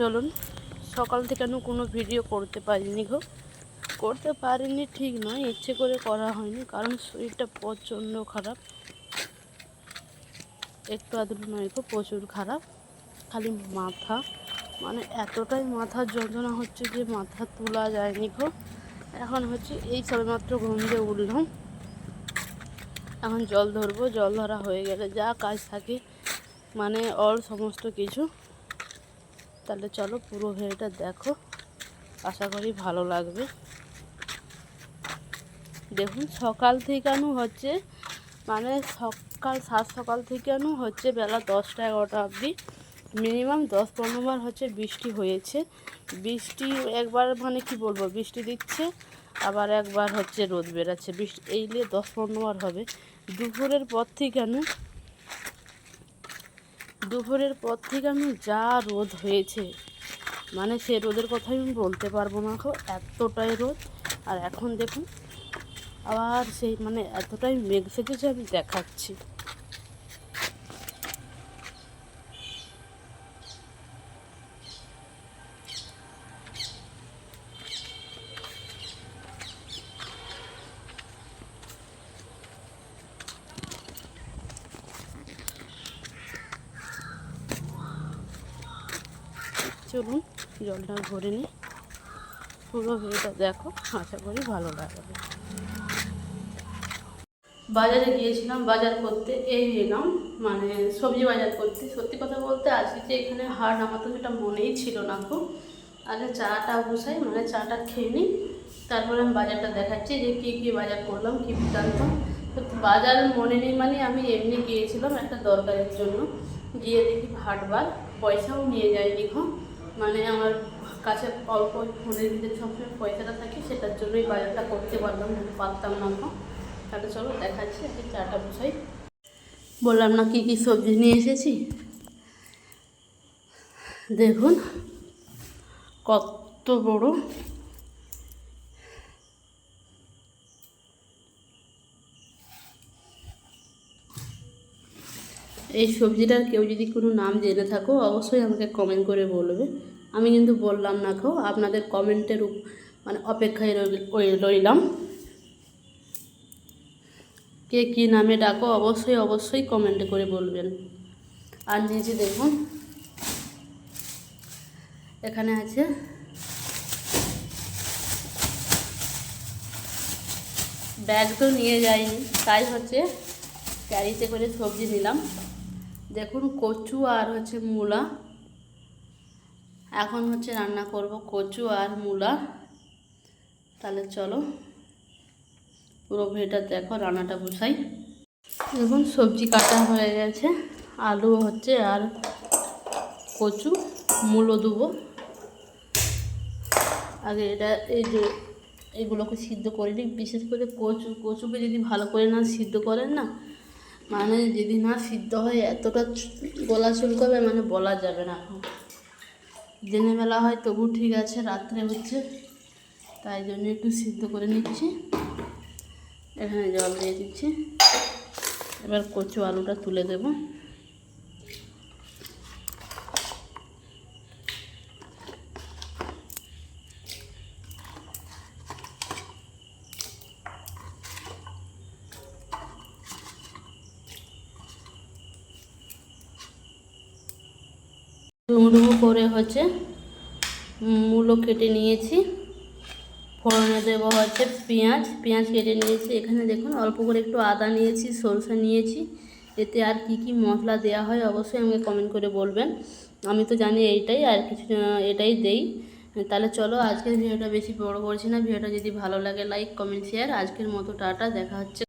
চলুন, সকাল থেকে আমি কোনো ভিডিও করতে পারিনি গো। করতে পারিনি ঠিক নয়, ইচ্ছে করে করা হয়নি, কারণ শরীরটা প্রচণ্ড খারাপ। একটু আদর নয় গো, প্রচুর খারাপ, খালি মাথা। মানে এতটাই মাথার যন্ত্রণা হচ্ছে যে মাথা তোলা যায়নি গো। এখন হচ্ছে এই সবেমাত্র ঘুম দিয়ে উঠলাম। এখন জল ধরবো, জল ধরা হয়ে গেলে যা কাজ থাকে মানে অল সমস্ত কিছু। তাহলে চলো পুরো ভিডিওটা দেখো। আশা করি ভালো লাগবে। দেখুন, সকাল থেকে আনু হচ্ছে মানে সকাল সাত সকাল থেকে আনু হচ্ছে বেলা দশটা এগারোটা অবধি। মিনিমাম দশ পনেরো বার হচ্ছে বৃষ্টি হয়েছে। বৃষ্টি একবার মানে কি বলব, বৃষ্টি দিচ্ছে, আবার একবার হচ্ছে রোদ বেরাচ্ছে বৃষ্টি এই নিয়ে দশ পনেরো বার হবে। দুপুরের পর থেকে দুপুরের পর থেকে আমি যা রোদ হয়েছে মানে সে রোদের কথা আমি বলতে পারব না গো, এতটাই রোদ। আর এখন দেখুন, আবার সেই মানে এতটাই মেঘ সেজেছে আমি দেখাচ্ছি। চলুন জলটা ভরে নিই। পুরো ভিডিওটা দেখো, আশা করি ভালো লাগবে। বাজারে গিয়েছিলাম, বাজার করতে, এই এলাম মানে সবজি বাজার করতে। সত্যি কথা বলতে, আজকে যে এখানে হাট আমার তো সেটা মনেই ছিল না খুব আগে চাটা বসাই মানে চাটা খেয়ে নিই। তারপরে আমি বাজারটা দেখাচ্ছি যে কী কী বাজার করলাম, কী বৃত্তান্ত তো বাজার মনে নেই মানে আমি এমনি গিয়েছিলাম একটা দরকারের জন্য। গিয়ে দেখি হাটবার পয়সাও নিয়ে যায়নি ঘো মানে আমার কাছে অল্প ফোনের ভিতরে সবসময় পয়সাটা থাকে, সেটার জন্যই বাজারটা করতে পারলাম পারতাম না তাহলে চলো দেখাচ্ছি, আজকে চাটা বসাই বললাম না কী কী সবজি নিয়ে এসেছি? দেখুন, কত বড় এই সবজিটার কেউ যদি কোনো নাম জেনে থাকো, অবশ্যই আমাকে কমেন্ট করে বলবে। আমি কিন্তু বললাম না খাও আপনাদের কমেন্টের মানে অপেক্ষায় রইলাম। কে কী নামে ডাকো, অবশ্যই অবশ্যই কমেন্টে করে বলবেন। আর নিচে দেখুন, এখানে আছে ব্যাগ তো নিয়ে যাইনি, তাই হচ্ছে ক্যারিতে করে সবজি নিলাম। দেখুন কচু আর হচ্ছে মূলা। এখন হচ্ছে রান্না করব কচু আর মূলা। তাহলে চলো পুরো ভিডিওটা দেখো, রান্নাটা বসাই দেখুন সবজি কাটা হয়ে গেছে, আলু হচ্ছে আর কচু, মূলো দেবো। আগে এটা এই যে এগুলোকে সিদ্ধ করে নিই বিশেষ করে কচু, কচুকে যদি ভালো করে না সিদ্ধ করেন না মানে যদি না সিদ্ধ হয় এতটা গলা চুলকাবে মানে বলা যাবে না এখন। দিনের বেলা হয়, তবু ঠিক আছে, রাত্রে হচ্ছে। তাই জন্য একটু সিদ্ধ করে নিচ্ছি। এখানে জল দিয়ে দিচ্ছি। এবার কচু আলুটা তুলে দেব। ডুমডুমো করে হচ্ছে মূলো কেটে নিয়েছি। ফোড়নে দেবো হচ্ছে পেঁয়াজ। পেঁয়াজ কেটে নিয়েছি। এখানে দেখুন অল্প করে একটু আদা নিয়েছি, সরষে নিয়েছি। এতে আর কি কি মশলা দেওয়া হয় অবশ্যই আমাকে কমেন্ট করে বলবেন। আমি তো জানি এইটাই আর কিছু, এটাই দেই। তাহলে চলো আজকের ভিডিওটা বেশি বড় করছি না। ভিডিওটা যদি ভালো লাগে লাইক কমেন্ট শেয়ার আজকের মতো টাটা। দেখা হচ্ছে।